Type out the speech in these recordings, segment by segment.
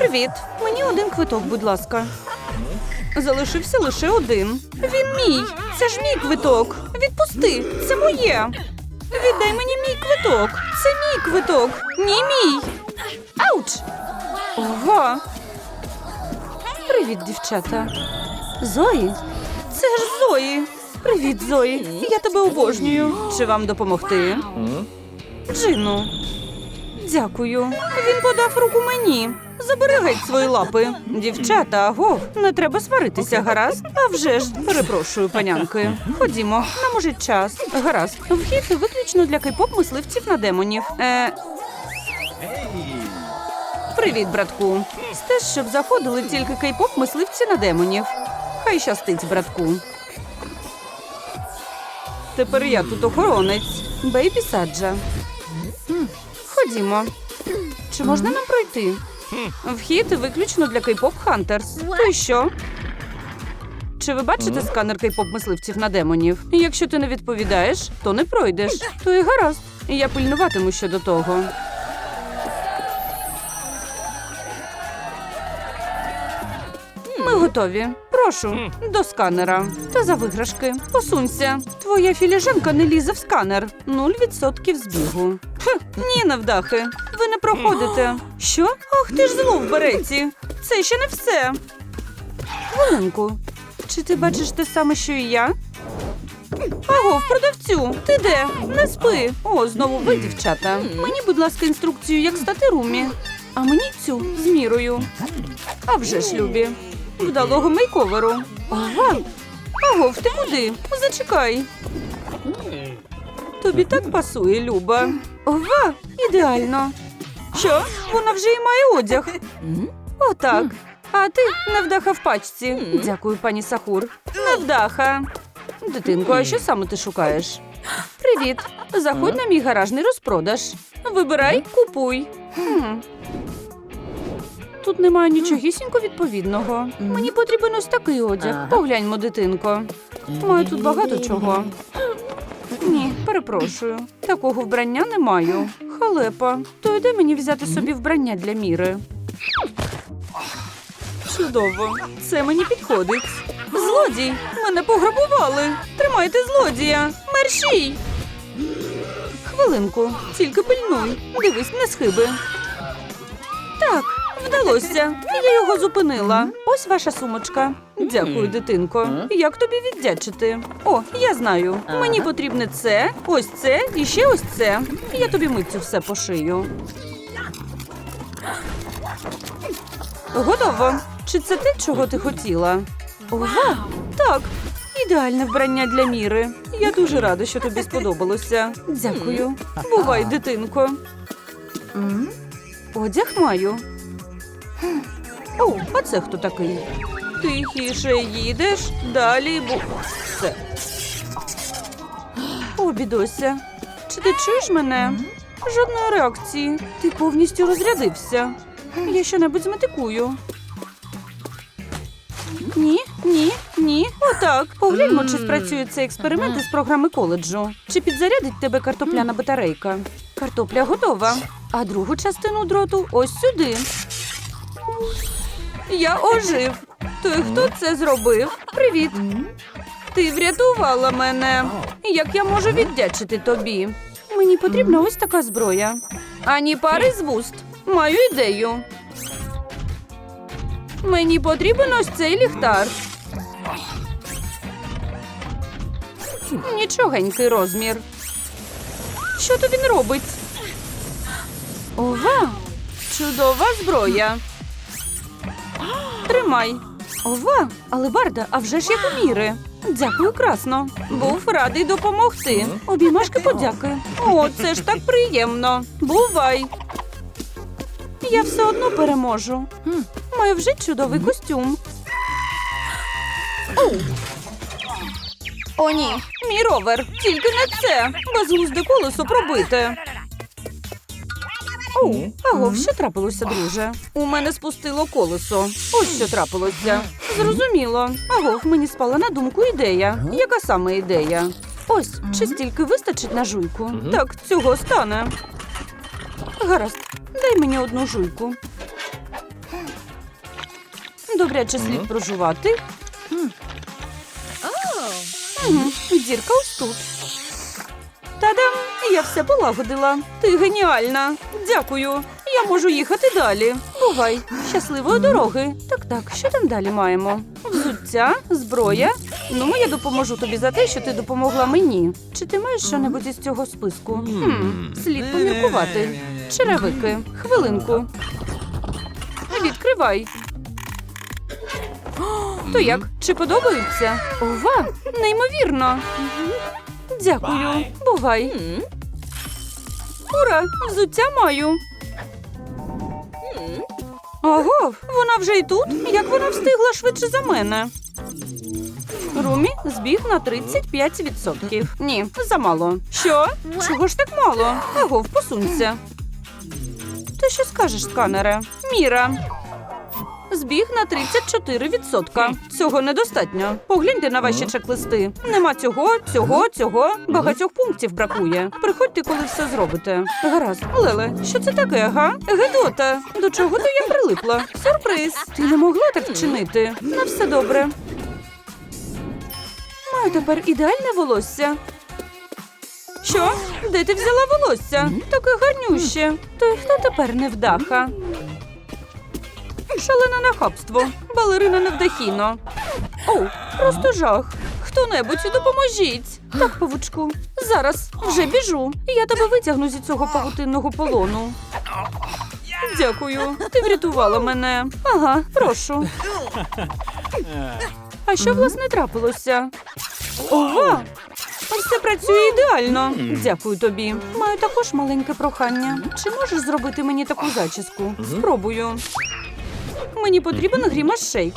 Привіт. Мені один квиток, будь ласка. Залишився лише один. Він мій. Це ж мій квиток. Відпусти. Це моє. Віддай мені мій квиток. Це мій квиток. Ні, мій. Ауч! Ого. Привіт, дівчата. Зої? Це ж Зої. Привіт, Зої. Я тебе обожнюю. Чи вам допомогти? Джину. Дякую. Він подав руку мені. Забери геть свої лапи. Дівчата, аго, не треба сваритися, гаразд? А вже ж, перепрошую, панянки. Ходімо, нам уже час. Гаразд. Вхід виключно для кей-поп мисливців на демонів. Е... Привіт, братку. Стеж, щоб заходили тільки кей-поп мисливці на демонів. Хай щастить, братку. Тепер я тут охоронець. Бейбі саджа. Ходімо. Чи можна нам пройти? Вхід виключно для кей-поп Хантерс. То й що? Чи ви бачите сканер кей-поп мисливців на демонів? Якщо ти не відповідаєш, то не пройдеш. То і гаразд. Я пильнуватиму щодо того. Ми готові. Прошу, до сканера. Та за виграшки. Посунься. Твоя філіжанка не лізе в сканер. Нуль відсотків збігу. Хм, ні, невдахи. Ви не проходите. Що? Ах, ти ж зло в береті. Це ще не все. Хвилинку. Чи ти бачиш те саме, що і я? Аго, в продавцю. Ти де? Не спи. О, знову ви, дівчата. Мені, будь ласка, інструкцію, як стати румі. А мені цю з мірою. А вже ж, Любі. Вдалого мейковеру. Ага. Агов, ти куди? Зачекай. Тобі так пасує, Люба. Ова, ідеально. Що? Вона вже й має одяг. Отак. А ти невдаха в пачці. Дякую, пані Сахур. Невдаха. Дитинко, а що саме ти шукаєш? Привіт. Заходь на мій гаражний розпродаж. Вибирай, купуй. Тут немає нічогісінько відповідного. Мені потрібен ось такий одяг. Погляньмо, дитинко. Маю тут багато чого. Ні, перепрошую. Такого вбрання не маю. Халепа. То йде мені взяти собі вбрання для міри. Чудово. Це мені підходить. Злодій! Мене пограбували. Тримайте злодія. Мерщій. Хвилинку, тільки пильнуй. Дивись, не схиби. Так, вдалося. Я його зупинила. Ось ваша сумочка. Дякую, дитинко. Як тобі віддячити? О, я знаю. Мені потрібне це, ось це і ще ось це. Я тобі митцю все пошию. Готово. Чи це те, чого ти хотіла? Ова, так. Ідеальне вбрання для міри. Я дуже рада, що тобі сподобалося. Дякую. Бувай, дитинко. Одяг маю. О, а це хто такий? Тихіше їдеш, далі бу. Все. О, бідося. Чи ти чуєш мене? Жодної реакції. Ти повністю розрядився. Я щонебудь зметикую. Ні, ні, ні. Отак. Погляньмо, чи спрацює цей експеримент із програми коледжу. Чи підзарядить тебе картопляна батарейка? Картопля готова. А другу частину дроту ось сюди. Я ожив. Той, хто це зробив? Привіт. Ти врятувала мене. Як я можу віддячити тобі? Мені потрібна ось така зброя. Ані пари з вуст. Маю ідею. Мені потрібен ось цей ліхтар. Нічогенький розмір. Що то він робить? Ова! Чудова зброя. Тримай. Ова, але Барда, а вже ж як міри. Дякую, красно. Був радий допомогти. Обіймашки подяки. О, це ж так приємно. Бувай. Я все одно переможу. Маю вже чудовий костюм. Оу. О, ні, мій ровер. Тільки не це. Безглузде колесо пробите. Оу, аго, що трапилося, друже? У мене спустило колесо. Ось що трапилося. Зрозуміло. Агов, мені спала на думку ідея. Яка саме ідея? Ось, чи стільки вистачить на жуйку? Так, цього стане. Гаразд, дай мені одну жуйку. Добряче слід прожувати. Дірка ось тут. Та-дам! Я все полагодила. Ти геніальна. Дякую. Я можу їхати далі. Бувай. Щасливої дороги. Так, так, що там далі маємо? Взуття, зброя. Ну, я допоможу тобі за те, що ти допомогла мені. Чи ти маєш щонебудь із цього списку? Хм, слід поміркувати. Черевики. Хвилинку. Відкривай. То як? Чи подобається? Ова, неймовірно. Дякую. Бувай. Ура! Взуття маю. Ого, вона вже й тут. Як вона встигла швидше за мене? Румі збіг на 35%. Ні, замало. Що? Чого ж так мало? Агов, посунься. Ти що скажеш, сканере? Міра. Збіг на 34%. Цього недостатньо. Погляньте на ваші чек-листи. Нема цього, цього, цього. Багатьох пунктів бракує. Приходьте, коли все зробите. Гаразд, Леле, що це таке, га? Гедота, до чого ти я прилипла? Сюрприз. Ти не могла так вчинити. На все добре. Маю тепер ідеальне волосся. Що? Де ти взяла волосся? Таке гарнюще. То й хто тепер невдаха? Шалене нахабство. Балерина невдахіно. Оу, просто жах. Хто-небудь допоможіть. Так, павучку, зараз вже біжу. Я тебе витягну зі цього павутинного полону. Дякую, ти врятувала мене. Ага, прошу. А що власне трапилося? Ова! Все працює ідеально. Дякую тобі. Маю також маленьке прохання. Чи можеш зробити мені таку зачіску? Спробую. Мені потрібен грімаш шейк.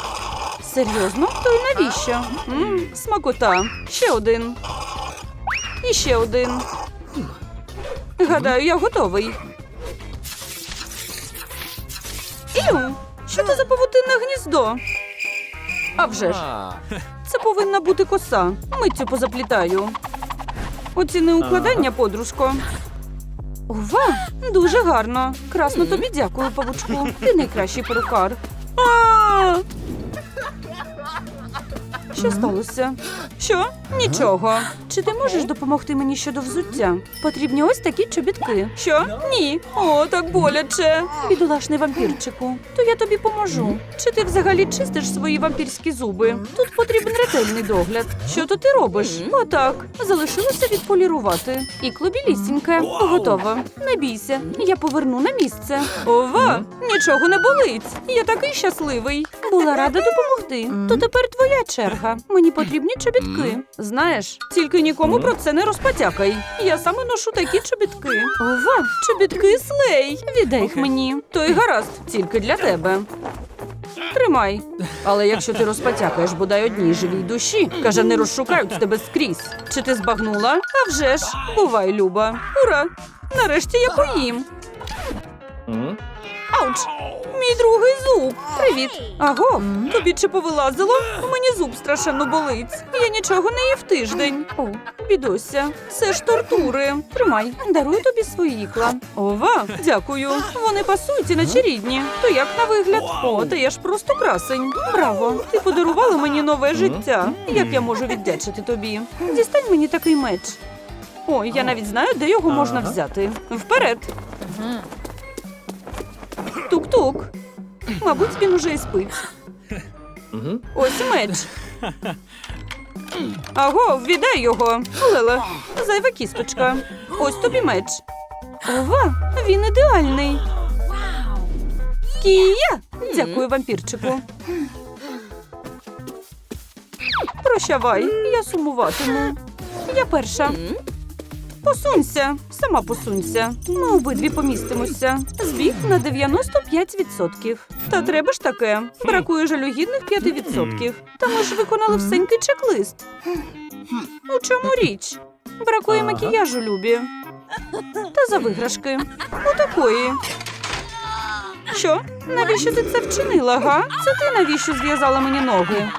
Серйозно? То й навіщо? м смакота. Ще один. І ще один. Гадаю, я готовий. Іу, що це за павутинне гніздо? А вже ж. Це повинна бути коса. Миттю позаплітаю. Оціни укладання, подружко. Ова, дуже гарно. Красно тобі дякую, павучку. Ти найкращий перукар. Що сталося? Що? Нічого. Чи ти можеш допомогти мені щодо взуття? Потрібні ось такі чобітки. Що? Ні. О, так боляче. Бідолашний вампірчику. То я тобі поможу. Чи ти взагалі чистиш свої вампірські зуби? Тут потрібен ретельний догляд. Що то ти робиш? Отак. Залишилося відполірувати. І клобілісіньке. Готово. Не бійся, я поверну на місце. Ова, нічого не болить. Я такий щасливий. Була рада допомогти. То тепер твоя черга. Мені потрібні чобітки. Знаєш, тільки нікому про це не розпотякай. Я саме ношу такі чобітки. Ова, чобітки слей. Віддай їх мені. То й гаразд, тільки для тебе. Тримай. Але якщо ти розпотякаєш бодай одній живій душі, каже, не розшукають тебе скрізь. Чи ти збагнула? А вже ж, бувай, Люба. Ура! Нарешті я поїм. Ауч! Мій другий зуб. Привіт. Аго, тобі чи повилазило? У мені зуб страшенно болить. Я нічого не їв тиждень. О, бідося. Це ж тортури. Тримай, дарую тобі свої ікла. Ова, дякую. Вони пасують іначе рідні. То як на вигляд? О, та я ж просто красень. Браво! Ти подарувала мені нове життя. Як я можу віддячити тобі? Дістань мені такий меч. Ой, я навіть знаю, де його можна взяти. Вперед! Тук-тук. Мабуть, він уже і спить. Ось меч. Аго, віддай його. Леле, зайва кісточка. Ось тобі меч. Ова, він ідеальний. Кія! Дякую, вампірчику. Прощавай, я сумуватиму. Я перша. Посунься, сама посунься. Ми обидві помістимося. Збіг на 95%. Та треба ж таке. Бракує жалюгідних 5%. Та ми ж виконали всенький чек-лист. У чому річ? Бракує макіяжу, Любі. Та за виграшки. Отакої. Що? Навіщо ти це вчинила, га? Це ти навіщо зв'язала мені ноги?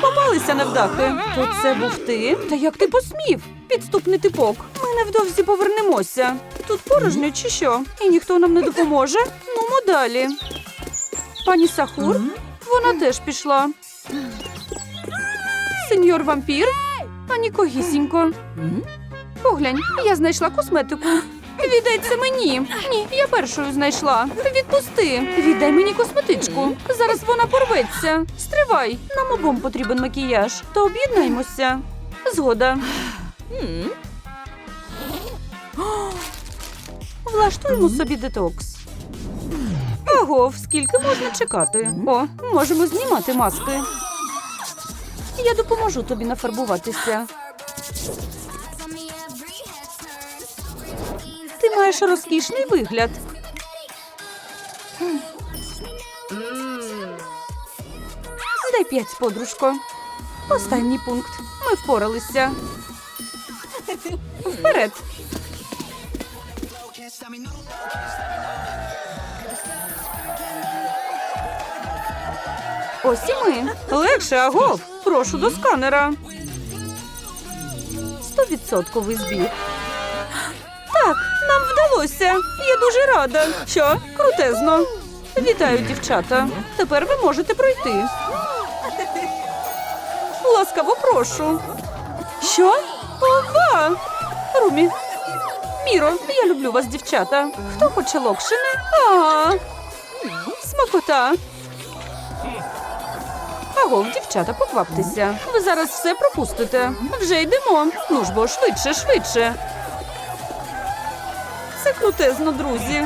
Попалися невдахи. То це був ти? Та як ти посмів? Підступний типок. Ми невдовзі повернемося. Тут порожньо чи що? І ніхто нам не допоможе? Ну, Ідемо далі. Пані Сахур, вона теж пішла. Сеньор вампір, а нікогісінько. Поглянь, я знайшла косметику. Віддай це мені. Ні, я першою знайшла. Відпусти. Віддай мені косметичку. Зараз вона порветься. Стривай. Нам обом потрібен макіяж. То об'єднаймося. Згода. Влаштуємо собі детокс. Агов, скільки можна чекати? О, можемо знімати маски. Я допоможу тобі нафарбуватися. Маєш розкішний вигляд. Дай п'ять, подружко. Останній пункт. Ми впоралися. Вперед. Ось і ми. Легше, агов. Прошу до сканера. Стовідсотковий збір. Вдалося. Я дуже рада. Що? Крутезно. Вітаю, дівчата. Тепер ви можете пройти. Ласкаво прошу. Що? Ова! Румі. Міро, я люблю вас, дівчата. Хто хоче локшини? А, смакота. Агов, дівчата, покваптеся. Ви зараз все пропустите. Вже йдемо. Ну ж бо швидше, швидше. Це крутезно, друзі.